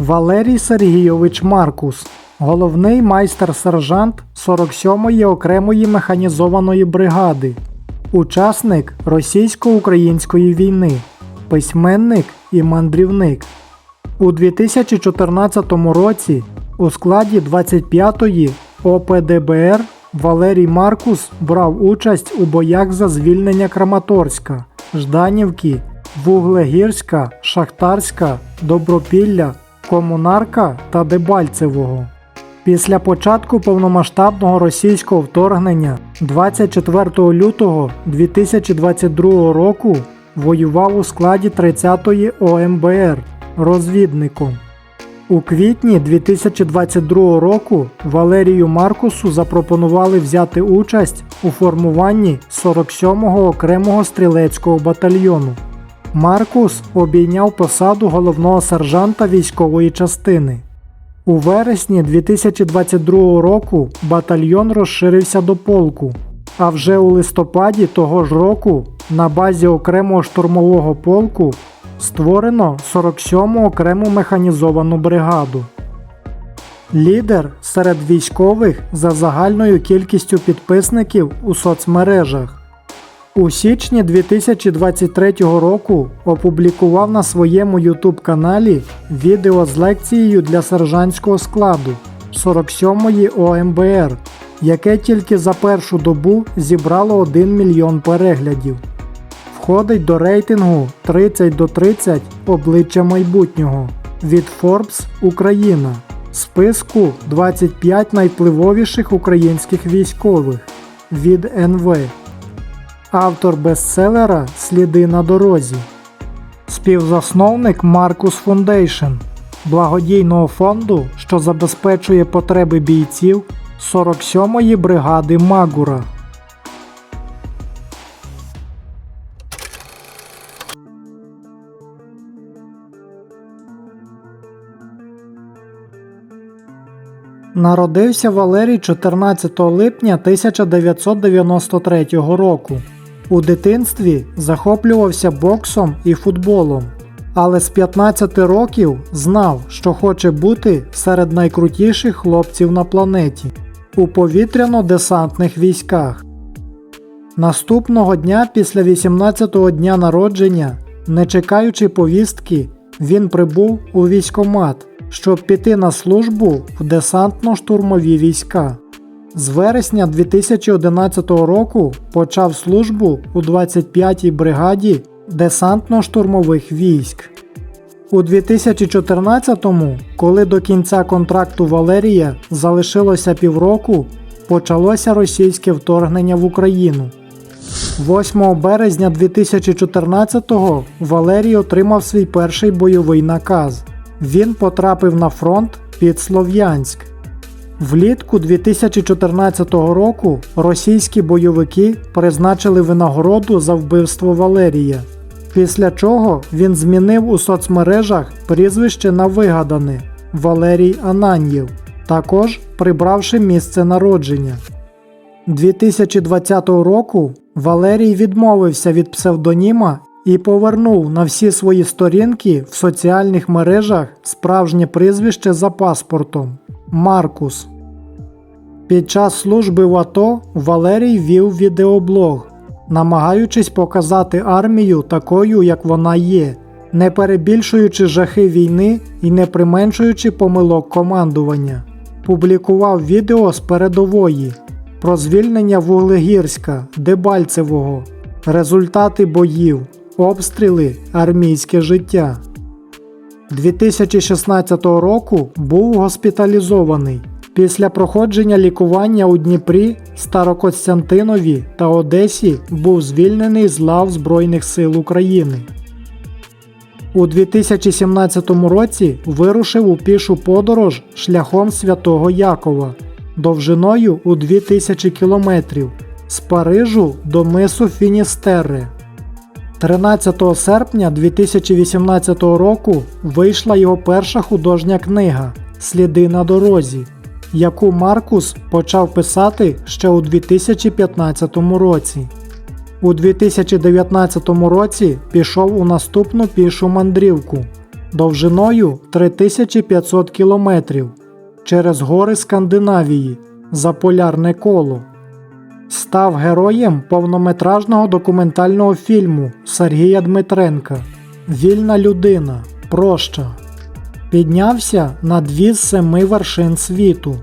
Валерій Сергійович Маркус, головний майстер-сержант 47-ї окремої механізованої бригади, учасник російсько-української війни, письменник і мандрівник. У 2014 році у складі 25-ї ОПДБР Валерій Маркус брав участь у боях за звільнення Краматорська, Жданівки, Вуглегірська, Шахтарська, Добропілля, Комунарка та Дебальцевого. Після початку повномасштабного російського вторгнення 24 лютого 2022 року воював у складі 30-ї ОМБР розвідником. У квітні 2022 року Валерію Маркусу запропонували взяти участь у формуванні 47-го окремого стрілецького батальйону. Маркус обійняв посаду головного сержанта військової частини. У вересні 2022 року батальйон розширився до полку, а вже у листопаді того ж року на базі окремого штурмового полку створено 47-му окрему механізовану бригаду. Лідер серед військових за загальною кількістю підписників у соцмережах. У січні 2023 року опублікував на своєму YouTube каналі відео з лекцією для сержантського складу 47-ї ОМБР, яке тільки за першу добу зібрало 1 мільйон переглядів. Входить до рейтингу 30 до 30 обличчя майбутнього від Forbes Україна, списку 25 найвпливовіших українських військових від НВ. Автор бестселера Сліди на дорозі. Співзасновник Маркус Фундейшн благодійного фонду, що забезпечує потреби бійців 47-ї бригади Магура. Народився Валерій 14 липня 1993 року. У дитинстві захоплювався боксом і футболом, але з 15 років знав, що хоче бути серед найкрутіших хлопців на планеті у повітряно-десантних військах. Наступного дня після 18-го дня народження, не чекаючи повістки, він прибув у військомат, щоб піти на службу в десантно-штурмові війська. З вересня 2011 року почав службу у 25-й бригаді десантно-штурмових військ. У 2014-му, коли до кінця контракту Валерія залишилося півроку, почалося російське вторгнення в Україну. 8 березня 2014-го Валерій отримав свій перший бойовий наказ. Він потрапив на фронт під Слов'янськ. Влітку 2014 року російські бойовики призначили винагороду за вбивство Валерія, після чого він змінив у соцмережах прізвище на вигадане Валерій Ананьєв, також прибравши місце народження. 2020 року Валерій відмовився від псевдоніма і повернув на всі свої сторінки в соціальних мережах справжнє прізвище за паспортом Маркус. Під час служби в АТО Валерій вів відеоблог, намагаючись показати армію такою, як вона є, не перебільшуючи жахи війни і не применшуючи помилок командування. Публікував відео з передової про звільнення Вуглегірська, Дебальцевого, результати боїв, обстріли, армійське життя. 2016 року був госпіталізований. Після проходження лікування у Дніпрі, Старокостянтинові та Одесі був звільнений з лав Збройних сил України. У 2017 році вирушив у пішу подорож шляхом Святого Якова довжиною у 2000 кілометрів з Парижу до мису Фіністерре. 13 серпня 2018 року вийшла його перша художня книга Сліди на дорозі, яку Маркус почав писати ще у 2015 році. У 2019 році пішов у наступну пішу мандрівку довжиною 3500 кілометрів через гори Скандинавії за полярне коло. Став героєм повнометражного документального фільму Сергія Дмитренка Вільна людина. Проща. Піднявся на дві з семи вершин світу.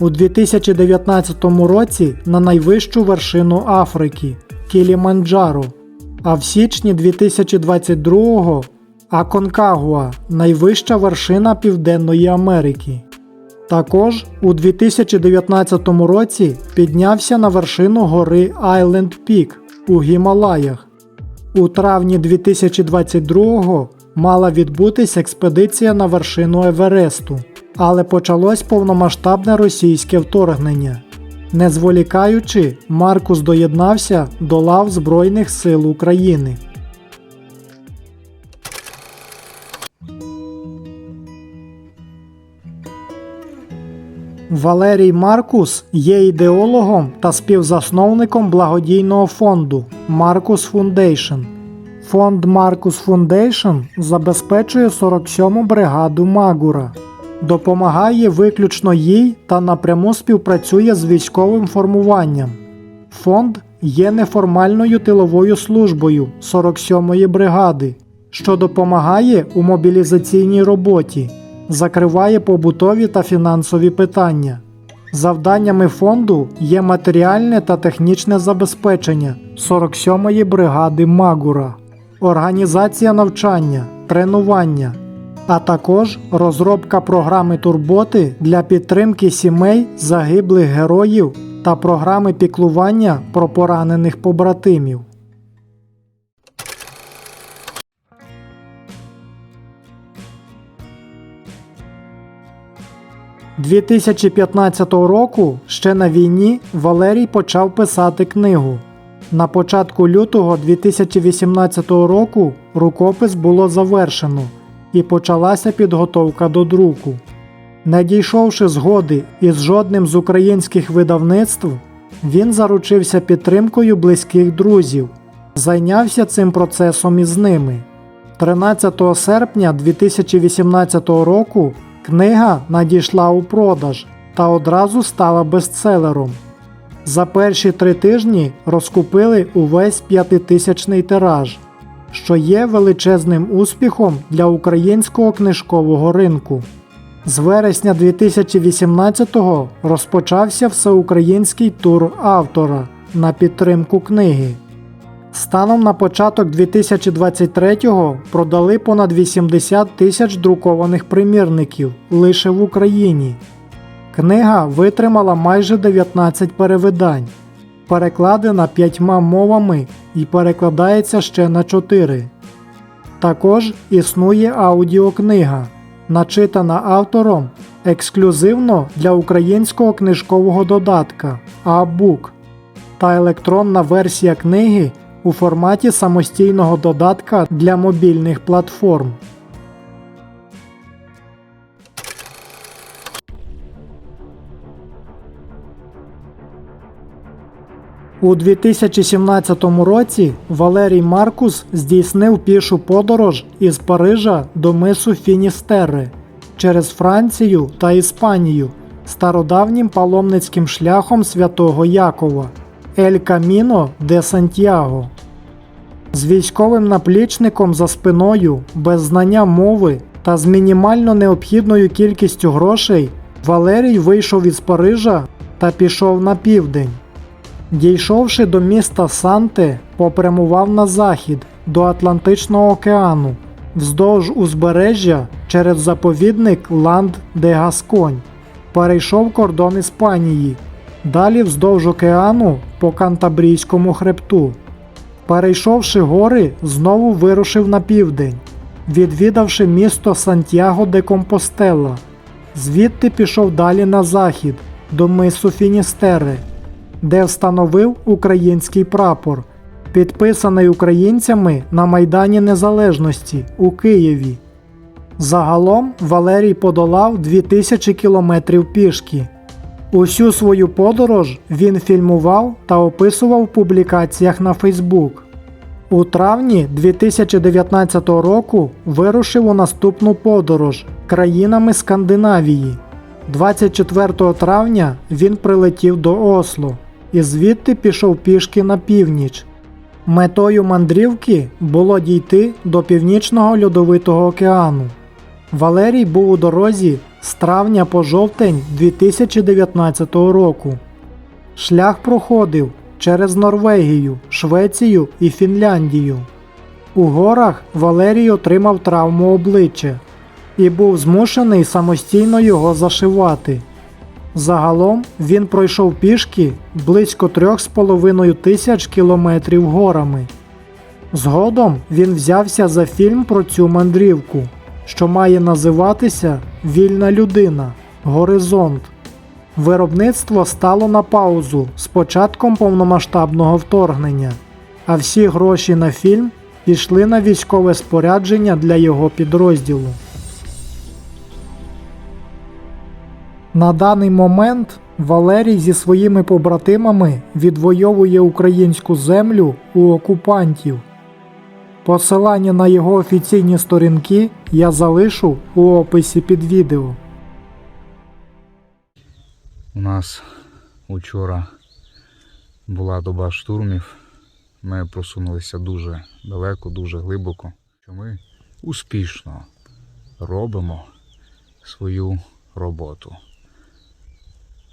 У 2019 році на найвищу вершину Африки Кіліманджаро, а в січні 2022 Аконкагуа найвища вершина Південної Америки. Також у 2019 році піднявся на вершину гори Айленд Пік у Гімалаях. У травні 2022 мала відбутись експедиція на вершину Евересту, але почалось повномасштабне російське вторгнення. Не зволікаючи, Маркус доєднався до лав Збройних сил України. Валерій Маркус є ідеологом та співзасновником благодійного фонду Marcus Foundation. Фонд Marcus Foundation забезпечує 47-му бригаду Магура, допомагає виключно їй та напряму співпрацює з військовим формуванням. Фонд є неформальною тиловою службою 47-ї бригади, що допомагає у мобілізаційній роботі, закриває побутові та фінансові питання. Завданнями фонду є матеріальне та технічне забезпечення 47-ї бригади Магура, організація навчання, тренування, а також розробка програми турботи для підтримки сімей загиблих героїв та програми піклування про поранених побратимів. – 2015 року ще на війні Валерій почав писати книгу. На початку лютого 2018 року рукопис було завершено і почалася підготовка до друку. Не дійшовши згоди із жодним з українських видавництв, він заручився підтримкою близьких друзів, зайнявся цим процесом із ними. 13 серпня 2018 року книга надійшла у продаж та одразу стала бестселером. За перші три тижні розкупили увесь п'ятитисячний тираж, що є величезним успіхом для українського книжкового ринку. З вересня 2018-го розпочався всеукраїнський тур автора на підтримку книги. Станом на початок 2023-го продали понад 80 тисяч друкованих примірників лише в Україні. Книга витримала майже 19 перевидань, перекладена п'ятьма мовами і перекладається ще на 4. Також існує аудіокнига, начитана автором ексклюзивно для українського книжкового додатка А-Бук та електронна версія книги у форматі самостійного додатка для мобільних платформ. У 2017 році Валерій Маркус здійснив пішу подорож із Парижа до мису Фіністерре через Францію та Іспанію стародавнім паломницьким шляхом святого Якова Ель Каміно де Сантьяго. З військовим наплічником за спиною, без знання мови та з мінімально необхідною кількістю грошей Валерій вийшов із Парижа та пішов на південь. Дійшовши до міста Санте, попрямував на захід до Атлантичного океану, вздовж узбережжя через заповідник Ланд де Гасконь, перейшов кордон Іспанії, далі вздовж океану по Кантабрійському хребту. Перейшовши гори, знову вирушив на південь, відвідавши місто Сантьяго де Компостела. Звідти пішов далі на захід до мису Фіністере, де встановив український прапор, підписаний українцями на Майдані Незалежності у Києві. Загалом Валерій подолав 2000 кілометрів пішки. Усю свою подорож він фільмував та описував в публікаціях на Фейсбук. У травні 2019 року вирушив у наступну подорож країнами Скандинавії. 24 травня він прилетів до Осло і звідти пішов пішки на північ. Метою мандрівки було дійти до Північного льодовитого океану. Валерій був у дорозі з травня по жовтень 2019 року. Шлях проходив через Норвегію, Швецію і Фінляндію. У горах Валерій отримав травму обличчя і був змушений самостійно його зашивати. Загалом він пройшов пішки близько 3,5 тисяч кілометрів горами. Згодом він взявся за фільм про цю мандрівку, що має називатися Вільна людина. Горизонт. Виробництво стало на паузу з початком повномасштабного вторгнення, а всі гроші на фільм пішли на військове спорядження для його підрозділу. На даний момент Валерій зі своїми побратимами відвоює українську землю у окупантів. Посилання на його офіційні сторінки я залишу у описі під відео. У нас учора була доба штурмів. Ми просунулися дуже далеко, дуже глибоко. Ми успішно робимо свою роботу.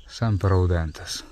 Семпер аудентес.